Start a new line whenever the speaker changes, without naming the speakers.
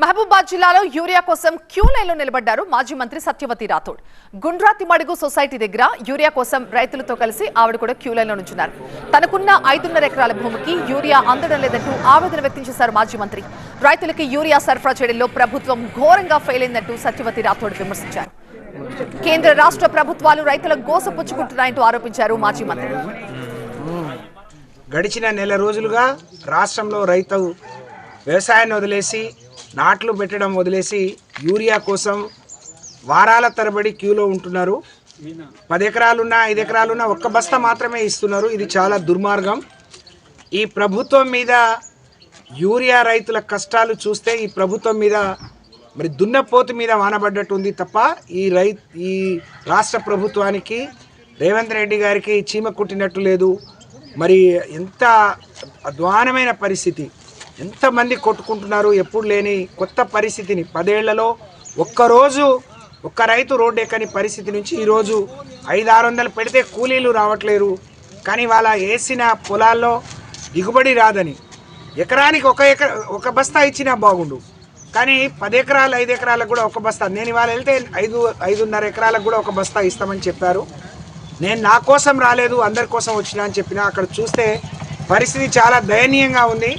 మహబూబాద్ జిల్లాలో యూరియా కోసం క్యూ లైన్లో నిలబడ్డారు మాజీ మంత్రి సత్యవతి రాథోడ్. గుండ్రా మడుగు సొసైటీ దగ్గర యూరియా కోసం రైతులతో కలిసి ఆవిడ కూడా క్యూ లైన్లో నుంచున్నారు. తనకున్న ఐదున్నర ఎకరాల భూమికి యూరియా అందడం లేదంటూ ఆవేదన వ్యక్తం చేశారు మాజీ మంత్రి. రైతులకి యూరియా సరఫరా చేయడంలో ప్రభుత్వం ఘోరంగా ఫెయిల్ అయిందంటూ సత్యవతి రాథోడ్ విమర్శించారు. కేంద్ర రాష్ట్ర ప్రభుత్వాలు రైతుల గోసపుచ్చుకుంటున్నాయంటూ ఆరోపించారు మాజీ మంత్రి.
గడిచిన నెల రోజులుగా రాష్ట్రంలో రైతు వ్యవసాయాన్ని వదిలేసి నాట్లు పెట్టడం వదిలేసి యూరియా కోసం వారాల తరబడి క్యూలో ఉంటున్నారు. పది ఎకరాలున్నా ఐదు ఎకరాలున్నా ఒక్క బస్తా మాత్రమే ఇస్తున్నారు. ఇది చాలా దుర్మార్గం. ఈ ప్రభుత్వం మీద యూరియా రైతుల కష్టాలు చూస్తే ఈ ప్రభుత్వం మీద మరి దున్నపోతు మీద వానబడ్డట్టు ఉంది తప్ప ఈ రై ఈ రాష్ట్ర ప్రభుత్వానికి రేవంత్ రెడ్డి గారికి చీమ కుట్టినట్టు లేదు. మరి ఎంత అధ్వానమైన పరిస్థితి. ఎంతమంది కొట్టుకుంటున్నారు ఎప్పుడు లేని కొత్త పరిస్థితిని. పదేళ్ళలో ఒక్కరోజు ఒక్క రైతు రోడ్డు ఎక్కని పరిస్థితి నుంచి ఈరోజు ఐదు ఆరు వందలు పెడితే కూలీలు రావట్లేరు. కానీ వాళ్ళ వేసిన పొలాల్లో దిగుబడి రాదని. ఎకరానికి ఒక ఎకర ఒక బస్తా ఇచ్చినా బాగుండు. కానీ పది ఎకరాలు ఐదు ఎకరాలకు కూడా ఒక బస్తా. నేను ఇవాళ వెళ్తే ఐదు ఐదున్నర ఎకరాలకు కూడా ఒక బస్తా ఇస్తామని చెప్పారు. నేను నా కోసం రాలేదు అందరి కోసం వచ్చినా అని చెప్పిన. అక్కడ చూస్తే పరిస్థితి చాలా దయనీయంగా ఉంది.